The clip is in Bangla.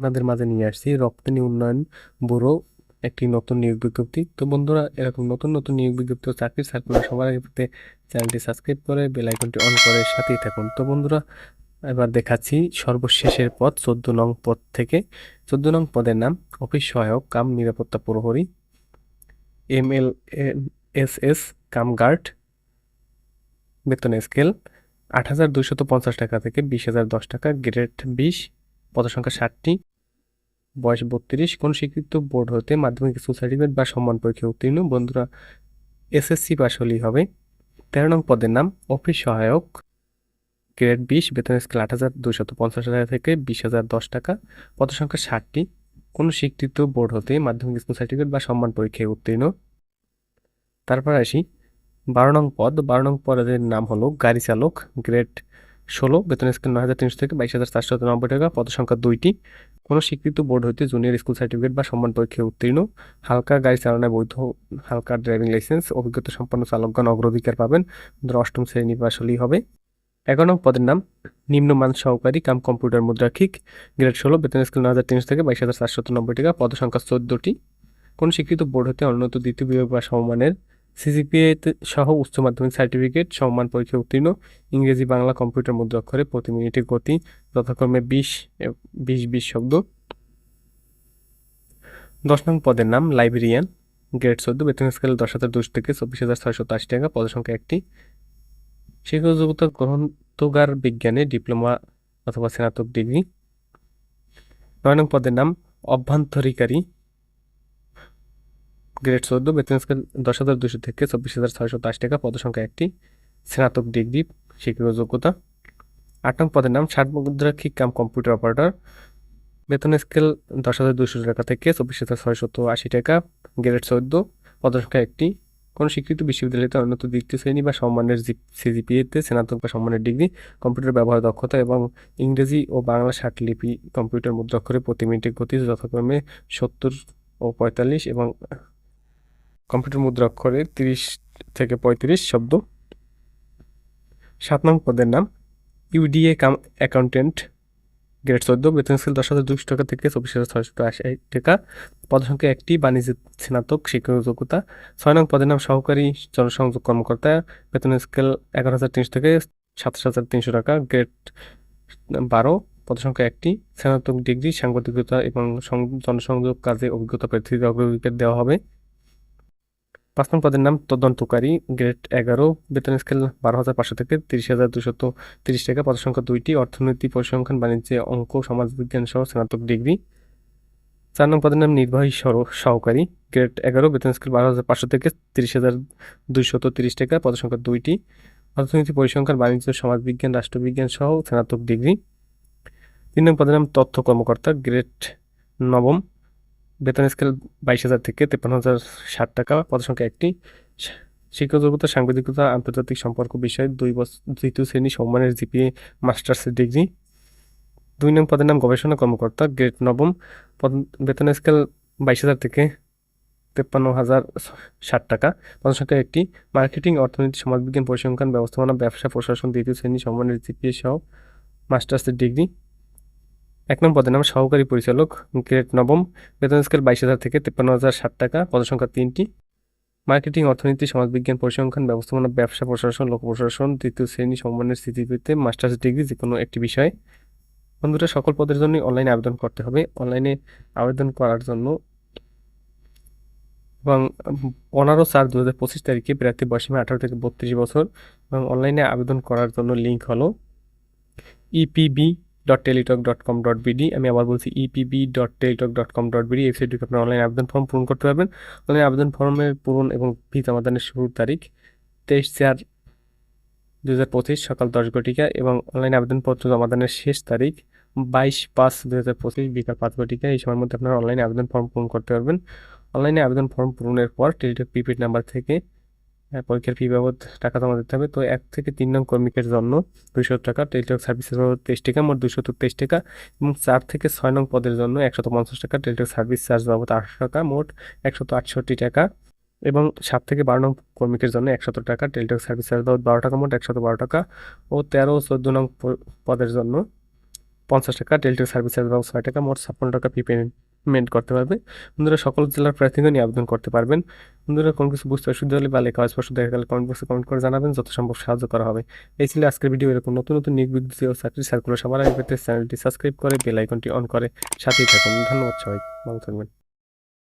আপনাদের মাঝে নিয়ে আসছি রপ্তানি উন্নয়ন ব্যুরো, একটি নতুন নিয়োগ বিজ্ঞপ্তি। তো বন্ধুরা, এরকম নতুন নতুন নিয়োগ বিজ্ঞপ্তি ও চাকরির সার্কুলার সবার আগে পেতে চ্যানেলটি সাবস্ক্রাইব করে বেল আইকনটি অন করে সাথেই থাকুন। তো বন্ধুরা, এবার দেখাচ্ছি সর্বশেষের পদ, চোদ্দ নং পদ থেকে। চোদ্দ নং পদের নাম, অফিস সহায়ক, কাম নিরাপত্তা প্রহরী, M L S S, cum guard, বেতন স্কেল আট হাজার পঞ্চাশ টাকা থেকে বিশ হাজার দশ টাকা, গ্রেড বিশ, পদসংখ্যা ষাটটি। বয়স বত্রিশ, কোন স্বীকৃত বোর্ড হতে মাধ্যমিক স্কুল সার্টিফিকেট বা সম্মান পরীক্ষা উত্তীর্ণ? বন্ধুরা, এসএসসি পাস হলেই হবে। তেরো নং পদের নাম, অফিস সহায়ক, গ্রেড বিশ, বেতন স্কেল আট হাজার দুইশত পঞ্চাশ টাকা থেকে বিশ হাজার দশ টাকা। পদসংখ্যা ষাটটি, কোন স্বীকৃত বোর্ড হতে মাধ্যমিক স্কুল সার্টিফিকেট বা সম্মান পরীক্ষায় উত্তীর্ণ? তারপর আসি, বারো নং পদ, বারো নং পদের নাম হলো গাড়ি চালক, গ্রেড ষোলো, বেতন স্কেল নয় হাজার তিনশো থেকে বাইশ হাজার চারশো নব্বই টাকা পদ সংখ্যা দুইটি। কোনো স্বীকৃত বোর্ড হইতে জুনিয়র স্কুল সার্টিফিকেট বা সম্মান পরীক্ষায় উত্তীর্ণ। হালকা গাড়ি চালানোয় বৈধ, হালকা ড্রাইভিং লাইসেন্স, অভিজ্ঞতা সম্পন্ন চালকগণ অগ্রাধিকার পাবেন। অষ্টম শ্রেণি পাস হলেই হবে। এগারো নং পদের নাম নিম্নমান সহকারী কাম কম্পিউটার মুদ্রাক্ষিক, গ্রেড ষোলো, বেতন স্কেল নয় হাজার তিনশো থেকে বাইশ হাজার চারশো নব্বই টাকা, পদ সংখ্যা চোদ্দটি। কোন স্বীকৃত বোর্ড হতে অনুন্নত দ্বিতীয় বিভাগ বা সমমানের সিজিপিএ সহ উচ্চ মাধ্যমিক সার্টিফিকেট সম্মান পরীক্ষা উত্তীর্ণ, ইংরেজি, বাংলা, কম্পিউটার মুদ্রাক্ষরে প্রতি মিনিটে গতি, যথাক্রমে বিশ বিশ বিশ শব্দ। দশ নং পদের নাম লাইব্রেরিয়ান, গ্রেড চোদ্দ, বেতন স্কেল দশ হাজার দুশো থেকে চব্বিশ হাজার ছয়শো আশি টাকা, পদ সংখ্যা একটি। শিক্ষকযোগ্যতা গ্রন্থগার বিজ্ঞানে ডিপ্লোমা অথবা স্নাতক ডিগ্রি। নয় নং পদের নাম অভ্যন্তরীকারী গ্রেড চোদ্দ, বেতন স্কেল দশ হাজার দুশো থেকে চব্বিশ হাজার ছয়শো আশি টাকা, পদসংখ্যা একটি, স্নাতক ডিগ্রি শিক্ষক যোগ্যতা। আট নং পদের নাম ষাট মুদ্রাক্ষিক কাম কম্পিউটার অপারেটর। বেতন স্কেল দশ হাজার দুশো টাকা থেকে চব্বিশ হাজার ছয়শত আশি টাকা গ্রেড চোদ্দ, পদসংখ্যা একটি। কোনো স্বীকৃত বিশ্ববিদ্যালয়তে উন্নত দ্বিতীয় শ্রেণি বা সম্মানের সিজিপিএতে স্নাতক বা সম্মানের ডিগ্রি, কম্পিউটার ব্যবহার দক্ষতা এবং ইংরেজি ও বাংলা ষাট লিপি কম্পিউটার মুদ্রাক্ষরে প্রতি মিনিটে গতি যথাক্রমে সত্তর ও পঁয়তাল্লিশ এবং কম্পিউটার মুদ্রাক্ষরে তিরিশ থেকে পঁয়ত্রিশ শব্দ। সাত নং পদের নাম ইউডিএ কাম অ্যাকাউন্টেন্ট গ্রেড চোদ্দ, বেতন স্কেল দশ হাজার দুশো টাকা থেকে চব্বিশ হাজার ছয়শো আশি টাকা। পদসংখ্যা একটি বাণিজ্য স্নাতক শিক্ষক যোগ্যতা। ছয় নং পদের নাম, সহকারী জনসংযোগ কর্মকর্তা, বেতন স্কেল এগারো হাজার তিনশো থেকে সাতাশ হাজার তিনশো টাকা গ্রেড বারো পদসংখ্যা একটি, স্নাতক ডিগ্রি সাংবাদিকতা এবং জনসংযোগ কাজে অভিজ্ঞতা প্রার্থীদের অগ্রাধিকার দেওয়া হবে। পাঁচ নং পদের নাম তদন্তকারী গ্রেড এগারো, বেতন স্কেল বারো হাজার পাঁচশো থেকে তিরিশ হাজার দুশত তিরিশ টাকা। পদ সংখ্যা দুইটি অর্থনীতি পরিসংখ্যান, বাণিজ্যে, অঙ্ক, সমাজবিজ্ঞান সহ স্নাতক ডিগ্রি। চার নং পদের নাম নির্বাহী সর সহকারী, গ্রেড এগারো, বেতন স্কেল বারো হাজার পাঁচশো থেকে তিরিশ হাজার দুইশত তিরিশ টাকা। পদ সংখ্যা দুইটি অর্থনীতি পরিসংখ্যান, বাণিজ্য, সমাজবিজ্ঞান, রাষ্ট্রবিজ্ঞান সহ স্নাতক ডিগ্রি। তিন নং পদের নাম তথ্য কর্মকর্তা, গ্রেড নবম বেতন স্কেল বাইশ হাজার থেকে তেপান্ন হাজার ষাট টাকা, পদসংখ্যা একটি। শিক্ষাযোগ্যতা সাংবাদিকতা, আন্তর্জাতিক সম্পর্ক বিষয়ে দুই বছর দ্বিতীয় শ্রেণি সম্মানের জিপিএ মাস্টার্সের ডিগ্রি। দুই নং পদের নাম গবেষণা কর্মকর্তা গ্রেড নবম। পদ, বেতন স্কেল বাইশ হাজার থেকে তেপ্পান্ন হাজার ষাট টাকা, পদসংখ্যা একটি। মার্কেটিং, অর্থনীতি, সমাজবিজ্ঞান, পরিসংখ্যান, ব্যবস্থাপনা, ব্যবসা, প্রশাসন, দ্বিতীয় শ্রেণি সম্মানের জিপিএ সহ মাস্টার্সের ডিগ্রি। এক নম্বর পদের নাম সহকারী পরিচালক গ্রেড নবম। বেতন স্কেল বাইশ হাজার থেকে তেপ্পান্ন হাজার ষাট টাকা। পদসংখ্যা তিনটি। মার্কেটিং, অর্থনীতি, সমাজবিজ্ঞান, পরিসংখ্যান, ব্যবস্থাপনা, ব্যবসা প্রশাসন লোক প্রশাসন তৃতীয় শ্রেণি সম্মানের স্থিতিতে মাস্টার্স ডিগ্রি যে কোনো একটি বিষয়। বন্ধুরা, সকল পদের জন্যই অনলাইনে আবেদন করতে হবে। অনলাইনে আবেদন করার জন্য এবং পনেরো চার দু হাজার পঁচিশ তারিখে প্রার্থী বয়সীমা আঠারো থেকে বত্রিশ বছর এবং অনলাইনে আবেদন করার জন্য লিঙ্ক হলো EPB dot Teletalk dot com dot BD আমি আবার বলছি EPB dot Teletalk dot com dot BD ওয়েবসাইটে আপনার অনলাইন আবেদন ফর্ম পূরণ করতে পারবেন। অনলাইন আবেদন ফর্মের পূরণ এবং ফি জমাদানের শুরুর তারিখ তেইশ চার দু হাজার পঁচিশ সকাল দশ ঘটিকা এবং অনলাইন আবেদনপত্র জমাদানের শেষ তারিখ বাইশ পাঁচ দু হাজার পঁচিশ বিকাল পাঁচ ঘটিকা, এই সময়ের মধ্যে আপনারা অনলাইনে আবেদন ফর্ম পূরণ করতে পারবেন। অনলাইনে আবেদন ফর্ম পূরণের পর টেলিটক প্রিপেড নাম্বার থেকে পরীক্ষার ফি বাবদ টাকা জমা দিতে হবে। তো এক থেকে তিন নং কর্মীকের জন্য দুইশো টাকা, টেলিটক সার্ভিসের বাবদ তেইশ টাকা, মোট দুশো তেইশ টাকা এবং চার থেকে ছয় নং পদের জন্য একশত পঞ্চাশ টাকা, টেলিটক সার্ভিস চার্জ বাবদ আটশো টাকা, মোট একশত আটষট্টি টাকা এবং সাত থেকে বারো নং কর্মীকের জন্য একশত টাকা, টেলিটক সার্ভিস চার্জ বাবদ বারো টাকা, মোট একশত বারো টাকা ও তেরো ও চোদ্দ নং পদের জন্য পঞ্চাশ টাকা, টেলিটক সার্ভিস চার্জ বাবদ ছয় টাকা, মোট ছাপ্পান্ন টাকা ফি পেমেন্ট করতে পারবে। বন্ধুরা, সকল জেলার প্রার্থীগণ নিয়ে আবেদন করতে পারবেন। বন্ধুরা, কোনো কিছু বুঝতে অসুবিধা হলে বা লেখা স্পষ্ট দেখা গেলে কমেন্ট বক্সে কমেন্ট করে জানাবেন, যত সম্ভব সাহায্য করা হবে। এই ছিল আজকের ভিডিও এরকম নতুন নতুন নিয়োগ বিজ্ঞপ্তি ও চাকরি সার্কুলার সবার আগে পেতে চ্যানেলটি সাবস্ক্রাইব করে বেল আইকনটি অন করে। সাথেই থাকুন। ধন্যবাদ সবাই ভালো থাকবেন।